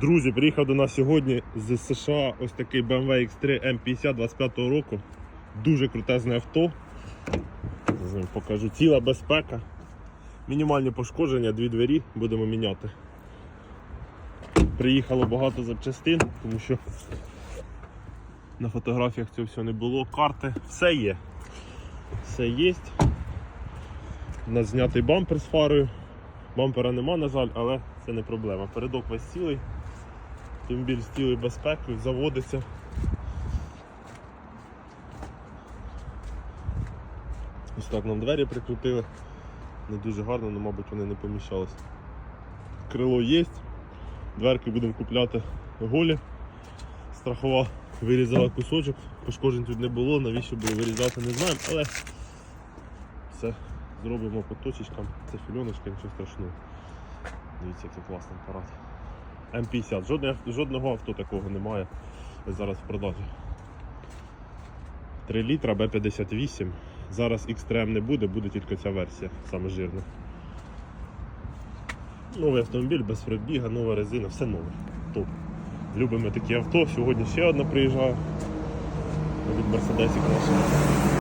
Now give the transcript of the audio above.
Друзі, приїхав до нас сьогодні з США ось такий BMW X3 M50 25 року. Дуже крутезне авто. Покажу. Ціла безпека. Мінімальні пошкодження, дві двері будемо міняти. Приїхало багато запчастин, тому що на фотографіях цього всього не було. Карти, все є. Все є. У нас знятий бампер з фарою. Бампера нема, на жаль, але це не проблема. Передок весь цілий. Автомобіль з цілою безпекою, заводиться. Ось так нам двері прикрутили. Не дуже гарно, але мабуть вони не поміщались. Крило є. Дверки будемо купляти голі. Страхова вирізала кусочок, пошкоджень тут не було, навіщо було вирізати, не знаємо, але все зробимо по точечкам. Це фільоночка, нічого страшного. Дивіться, який класний апарат. М50. Жодне, жодного авто такого немає зараз в продажі. 3 літра Б58. Зараз X3 не буде, буде тільки ця версія, саме жирна. Новий автомобіль без пробіга, нова резина, все нове. Топ. Любимо такі авто. Сьогодні ще одна приїжджає. Від Мерседесик нашого.